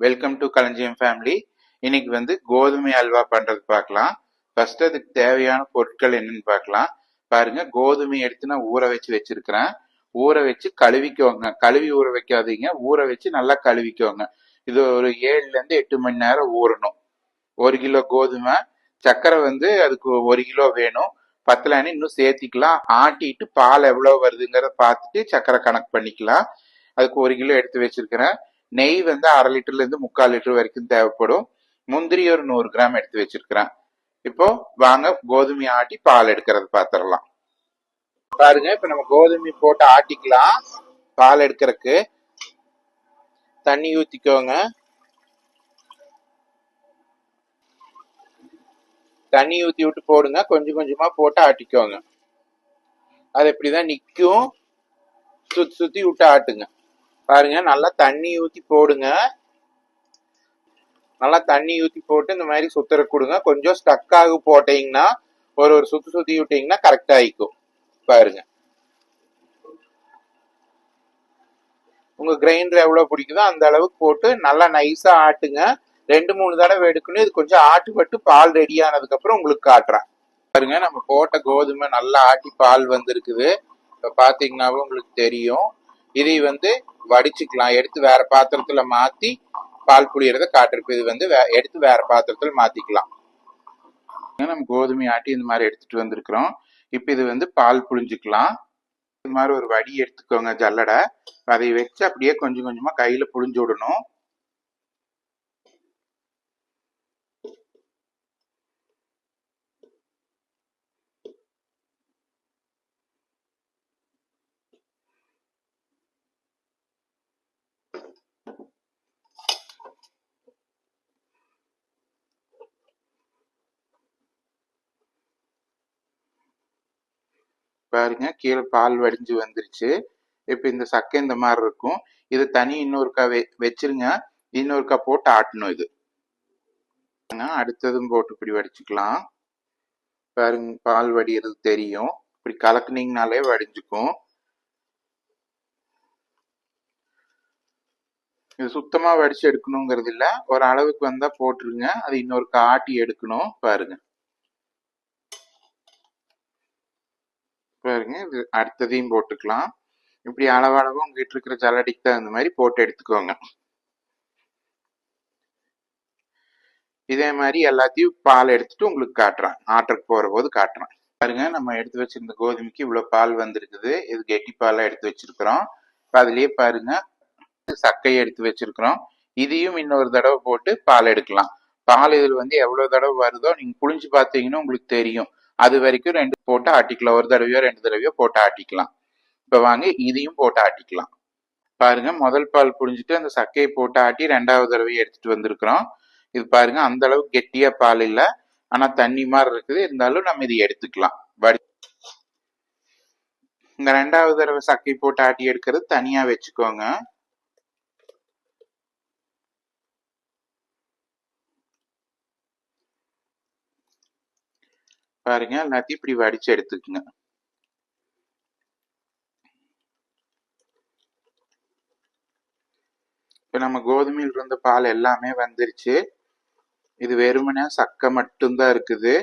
Welcome to களஞ்சியம் family இன்னைக்கு வந்து கோதுமை அல்வா பண்றது பார்க்கலாம். ஃபர்ஸ்ட் அதுக்கு தேவையான பொருட்கள் என்னன்னு பார்க்கலாம். பாருங்க கோதுமை எடுத்து நான் ஊற வச்சு வச்சிருக்கிறேன். ஊற வச்சு கழுவிக்கோங்க. கழுவி ஊற வைக்காதீங்க. ஊற வச்சு நல்லா கழுவிக்கோங்க. இது ஒரு ஏழுல இருந்து எட்டு மணி நேரம் ஊறணும். ஒரு கிலோ கோதுமை சர்க்கரை வந்து அதுக்கு ஒரு கிலோ வேணும். பத்தலானி இன்னும் சேர்த்திக்கலாம். ஆட்டிட்டு பால் எவ்வளோ வருதுங்கிறத பார்த்துட்டு சர்க்கரை கணக்கு பண்ணிக்கலாம். அதுக்கு ஒரு கிலோ எடுத்து வச்சிருக்கிறேன். நெய் வந்து அரை லிட்டர்ல இருந்து முக்கால் லிட்டர் வரைக்கும் தேவைப்படும். முந்திரி ஒரு நூறு கிராம் எடுத்து வச்சிருக்கிறேன். இப்போ வாங்க கோதுமை ஆட்டி பால் எடுக்கிறது பார்த்துடலாம் பாருங்க இப்ப நம்ம கோதுமை போட்டு ஆட்டிக்கலாம். பால் எடுக்கிறதுக்கு. தண்ணி ஊத்திக்கோங்க. தண்ணி ஊத்தி விட்டு போடுங்க. கொஞ்சம் கொஞ்சமா போட்டு ஆட்டிக்கோங்க. அது இப்படிதான் நிக்கும்? சுத்தி சுத்தி விட்டு ஆட்டுங்க. பாருங்க நல்லா தண்ணி ஊத்தி போடுங்க. நல்லா தண்ணி ஊத்தி போட்டு இந்த மாதிரி சுத்தர கொடுங்க. கொஞ்சம் ஸ்டக் ஆகு போட்டீங்கன்னா ஒரு ஒரு சுத்தி சுத்தி விட்டீங்கன்னா கரெக்டாக ஆயிக்கும். பாருங்க. உங்க கிரைண்டர் எவ்வளவு பிடிக்குதோ அந்த அளவுக்கு போட்டு நல்லா நைஸா ஆட்டுங்க. ரெண்டு மூணு தடவை எடுக்கணும். இது கொஞ்சம் ஆட்டுப்பட்டு பால் ரெடி ஆனதுக்கு அப்புறம் உங்களுக்கு காட்டுறேன். பாருங்க நம்ம போட்ட கோதுமை நல்லா ஆட்டி பால் வந்திருக்குது. இப்ப பாத்தீங்கன்னாவே உங்களுக்கு தெரியும். இதை வந்து வடிச்சுக்கலாம். எடுத்து வேற பாத்திரத்துல மாத்தி பால் புளியறத காட்டிருப்போம் இது வந்து வே- எடுத்து வேற பாத்திரத்துல மாத்திக்கலாம். நம்ம கோதுமை ஆட்டி இந்த மாதிரி எடுத்துட்டு வந்திருக்கிறோம். இப்ப இது வந்து பால் புழிஞ்சுக்கலாம். இது மாதிரி ஒரு வடி எடுத்துக்கோங்க ஜல்லடை. அதை வச்சு அப்படியே கொஞ்சம் கொஞ்சமா கையில புழிஞ்சு விடணும். பாருங்க. கீழே பால் வடிஞ்சு வந்துருச்சு. இப்போ இந்த சக்கை இந்த மாதிரி இருக்கும். இது தனி இன்னொருக்கா வெ வச்சிருங்க. இன்னொருக்கா போட்டு ஆட்டணும் இது. அடுத்ததும் போட்டு இப்படி வடிச்சுக்கலாம். பாருங்க பால் வடிகிறது தெரியும். இப்படி கலக்குனீங்கனாலே வடிஞ்சுக்கும். இது சுத்தமாக வடிச்சு எடுக்கணுங்கிறது இல்லை. ஒரு அளவுக்கு வந்தால் போட்டுருங்க. அது இன்னொருக்கா ஆட்டி எடுக்கணும். பாருங்கள் பாருங்க. இது அடுத்ததையும் போட்டுக்கலாம். இப்படி அளவளவாக உங்ககிட்ட இருக்கிற ஜல்லடிக்கு தகுந்த மாதிரி போட்டு எடுத்துக்கோங்க. இதே மாதிரி எல்லாத்தையும் பால் எடுத்துட்டு உங்களுக்கு காட்டுறேன். ஆட்டருக்கு போகிற போது காட்டுறேன். பாருங்க நம்ம எடுத்து வச்சிருந்த கோதுமைக்கு இவ்வளோ பால் வந்திருக்குது. இது கெட்டி பாலாக எடுத்து வச்சிருக்கிறோம். இப்போ அதுலேயே பாருங்க சக்கையை எடுத்து வச்சிருக்கிறோம். இதையும் இன்னொரு தடவை போட்டு பால் எடுக்கலாம். பால் இதில் வந்து எவ்வளோ தடவை வருதோ நீங்கள் புளிஞ்சு பார்த்தீங்கன்னா உங்களுக்கு தெரியும். அது வரைக்கும் ரெண்டு போட்டு ஆட்டிக்கலாம் ஒரு தடவையோ ரெண்டு தடவையோ போட்டு ஆட்டிக்கலாம் இப்போ வாங்க இதையும் போட்டு ஆட்டிக்கலாம் பாருங்க முதல் பால் புழிஞ்சிட்டு அந்த சக்கையை போட்டு ஆட்டி ரெண்டாவது தடவையை எடுத்துட்டு வந்திருக்கிறோம். இது பாருங்க அந்த அளவுக்கு கெட்டியா பால் இல்லை. ஆனா தண்ணி மாதிரி இருக்குது. இருந்தாலும் நம்ம இதை எடுத்துக்கலாம். வடி இந்த ரெண்டாவது தடவை சக்கை போட்டு ஆட்டி எடுக்கிறது தனியா வச்சுக்கோங்க. பாருங்க எல்லாத்தையும் இப்படி வடிச்சு எடுத்துக்குங்க. இப்ப நம்ம கோதுமையில் இருந்த பால் எல்லாமே வந்துருச்சு. இது வெறுமனே சக்கை மட்டும்தான் இருக்குது.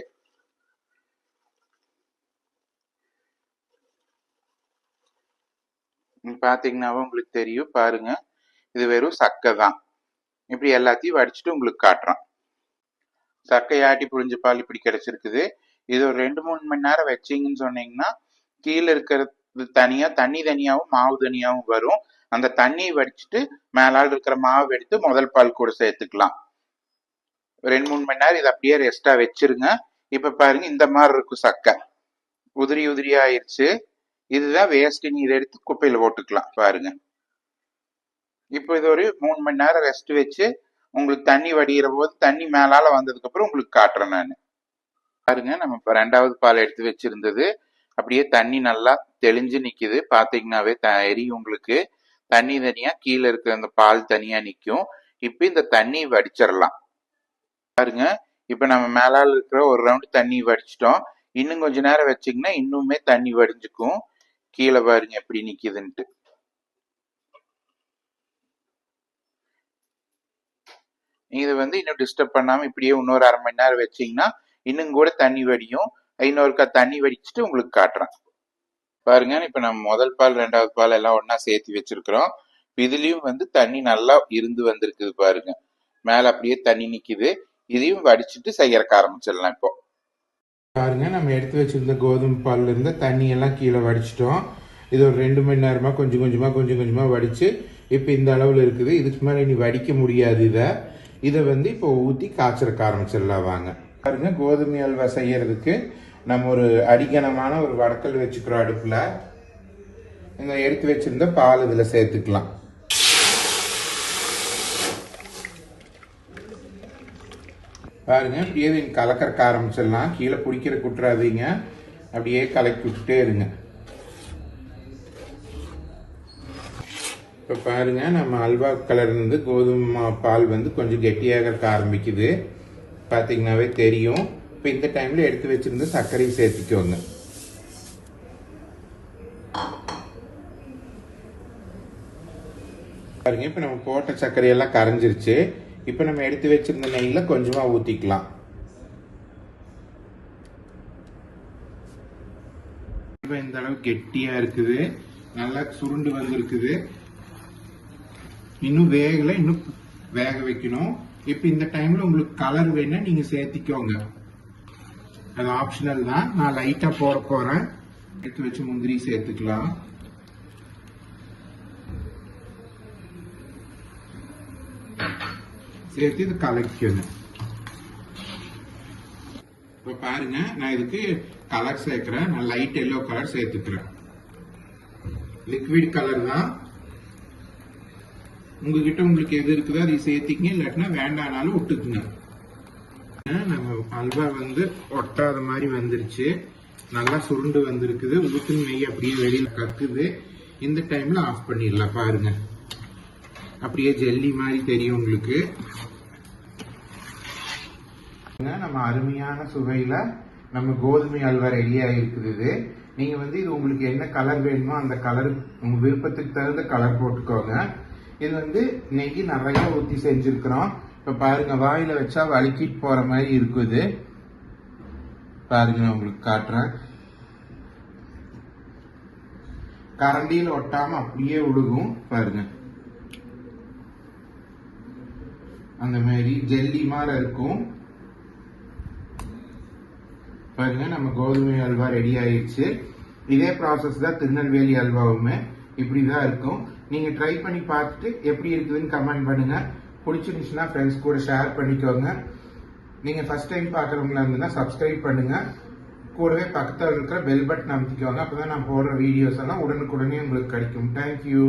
நீங்க உங்களுக்கு தெரியும். பாருங்க இது வெறும் சக்கை தான். இப்படி எல்லாத்தையும் வடிச்சிட்டு உங்களுக்கு காட்டுறேன் சக்கை ஆட்டி புழிஞ்ச பால் இப்படி கிடைச்சிருக்குது. இது ஒரு ரெண்டு மூணு மணி நேரம் வச்சீங்கன்னு சொன்னீங்கன்னா கீழே இருக்கிறது தனியா தண்ணி தனியாவும் மாவு தனியாவும் வரும். அந்த தண்ணியை வடிச்சிட்டு மேலால் இருக்கிற மாவு எடுத்து முதல் பால் கூட சேர்த்துக்கலாம். ரெண்டு மூணு மணி நேரம் இதை அப்படியே ரெஸ்டா வச்சிருங்க. இப்ப பாருங்க இந்த மாதிரி இருக்கும் சக்கை. உதிரி உதிரி ஆயிடுச்சு இதுதான் வேஸ்ட் நீ இதை எடுத்து குப்பையில போட்டுக்கலாம் பாருங்க. இப்போ இது ஒரு மூணு மணி நேரம் ரெஸ்ட் வச்சு உங்களுக்கு தண்ணி வடிகிற போது தண்ணி மேலால வந்ததுக்கு அப்புறம் உங்களுக்கு காட்டுறேன் நான். பாருங்க நம்ம இப்ப ரெண்டாவது பால் எடுத்து வச்சிருந்தது. அப்படியே தண்ணி நல்லா தெளிஞ்சு நிக்குது. பாத்தீங்கன்னாவே த- எரியும் உங்களுக்கு. தண்ணி தனியா கீழே இருக்கிற அந்த பால் தனியா நிக்கும். இப்ப இந்த தண்ணி வடிச்சிடலாம். பாருங்க. இப்ப நம்ம மேலால இருக்கிற ஒரு ரவுண்ட் தண்ணி வடிச்சிட்டோம். இன்னும் கொஞ்ச நேரம் வச்சீங்கன்னா இன்னுமே தண்ணி வடிஞ்சுக்கும். கீழே பாருங்க எப்படி நிக்குதுன்ட்டு. இது வந்து இன்னும் டிஸ்டர்ப் பண்ணாம இப்படியே இன்னொரு அரை மணி நேரம் வச்சீங்கன்னா இன்னும் கூட தண்ணி வடியும். இன்னொருக்கா தண்ணி வடிச்சிட்டு உங்களுக்கு காட்டுறேன். பாருங்க இப்போ நம்ம முதல் பால் ரெண்டாவது பால் எல்லாம் ஒன்றா சேர்த்து வச்சிருக்கிறோம். இதுலேயும் வந்து தண்ணி நல்லா இருந்து வந்திருக்குது பாருங்க. மேலே அப்படியே தண்ணி நிற்கிது இதையும் வடிச்சிட்டு செய்யறக்க ஆரம்பிச்சிடலாம் இப்போ. பாருங்க நம்ம எடுத்து வச்சிருந்த கோதுமை பால்ல இருந்து தண்ணி எல்லாம் கீழே வடிச்சிட்டோம். இது ஒரு ரெண்டு மணி நேரமா கொஞ்சம் கொஞ்சமா கொஞ்சம் கொஞ்சமா வடிச்சு இப்போ இந்த அளவில் இருக்குது. இதுக்கு மேலே இனி வடிக்க முடியாது இதை. இதை வந்து இப்போ ஊற்றி காய்ச்சறக்க ஆரம்பிச்சிடலாம் வாங்க. பாருங்க கோதுமை அல்வா செய்யறதுக்கு நம்ம ஒரு அடிகனமான ஒரு வடக்கல் வச்சுக்கிறோம் அடுப்புல. இந்த எடுத்து வச்சிருந்த பால் இதுல சேர்த்துக்கலாம். பாருங்க அப்படியே கலக்கறக்க ஆரம்பிச்சிடலாம். கீழே பிடிக்கிற குட்டுறாதீங்க. அப்படியே கலக்கி விட்டுட்டே இருங்க. இப்போ பாருங்க நம்ம அல்வா கலர் வந்து கோதுமை பால் வந்து கொஞ்சம் கெட்டியாகிறக்க ஆரம்பிக்குது. பார்த்தீங்கன்னாவே தெரியும். இப்போ இந்த டைமில் எடுத்து வச்சுருந்து சர்க்கரையை சேர்த்துக்கோங்க பாருங்க இப்போ நம்ம போட்ட சர்க்கரையெல்லாம் கரைஞ்சிருச்சு. இப்போ நம்ம எடுத்து வச்சிருந்த நெய்யில் கொஞ்சமாக ஊற்றிக்கலாம் இப்போ இந்த அளவு கெட்டியா இருக்குது. நல்லா சுருண்டு வந்திருக்குது. இன்னும் வேகலை இன்னும் வேக வைக்கணும். இப்போ இந்த டைம்ல உங்களுக்கு கலர் வேணும் நீங்க சேர்த்திக்கோங்க. அது ஆப்ஷனல் தான். நான் லைட்டா போட போறேன். எடுத்து வச்சு முந்திரி சேர்த்துக்கலாம். சேர்த்து இது கலக்கணும் இப்போ பாருங்க நான் இதுக்கு கலர் சேர்க்கிறேன். நான் லைட் எல்லோ கலர் சேர்த்துக்கிறேன். லிக்விட் கலர் தான். உங்ககிட்ட உங்களுக்கு எது இருக்குதோ அதை சேர்த்திக்கங்க இல்லாட்டினா வேண்டானாலும் விட்டுக்குங்க நம்ம அல்வா வந்து ஒட்டாத மாதிரி வந்துருச்சு. நல்லா சுருண்டு வந்திருக்குது. உளுத்தின் நெய் அப்படியே வெளியில் கக்குது. இந்த டைம்ல ஆஃப் பண்ணிடலாம் பாருங்க. அப்படியே ஜெல்லி மாதிரி தெரியும் உங்களுக்கு. நம்ம அருமையான சுவையில நம்ம கோதுமை அல்வா ரெடி இருக்குது இது. நீங்க வந்து இது உங்களுக்கு என்ன கலர் வேணுமோ அந்த கலர் உங்க விருப்பத்துக்கு தகுந்த கலர் போட்டுக்கோங்க. இது வந்து நெய் நிறைய ஊற்றி செஞ்சிருக்கிறோம். இப்போ பாருங்க வாயில் வச்சா வலிக்கிட்டு போகிற மாதிரி இருக்குது. பாருங்க நான் உங்களுக்கு காட்டுறேன். கரண்டியில் ஒட்டாமல் அப்படியே விழுகும் பாருங்க. அந்த மாதிரி ஜெல்லி மாதிரி இருக்கும். பாருங்க நம்ம கோதுமை அல்வா ரெடி ஆயிடுச்சு இதே ப்ராசஸ் தான் திருநெல்வேலி அல்வாவுமே இப்படி தான் இருக்கும். நீங்க ட்ரை பண்ணி பார்த்துட்டு எப்படி இருக்குதுன்னு கமெண்ட் பண்ணுங்க. பிடிச்சிருந்துச்சுன்னா ஃப்ரெண்ட்ஸ் கூட ஷேர் பண்ணிக்கோங்க. நீங்க ஃபர்ஸ்ட் டைம் பார்க்குறவங்களா இருந்ததுன்னா சப்ஸ்கிரைப் பண்ணுங்க. கூடவே பக்கத்தில் இருக்கிற பெல் பட்டன் அமைத்திக்கோங்க. அப்பதான் நான் போடுற வீடியோஸ் எல்லாம் உடனுக்குடனே உங்களுக்கு கிடைக்கும். தேங்க்யூ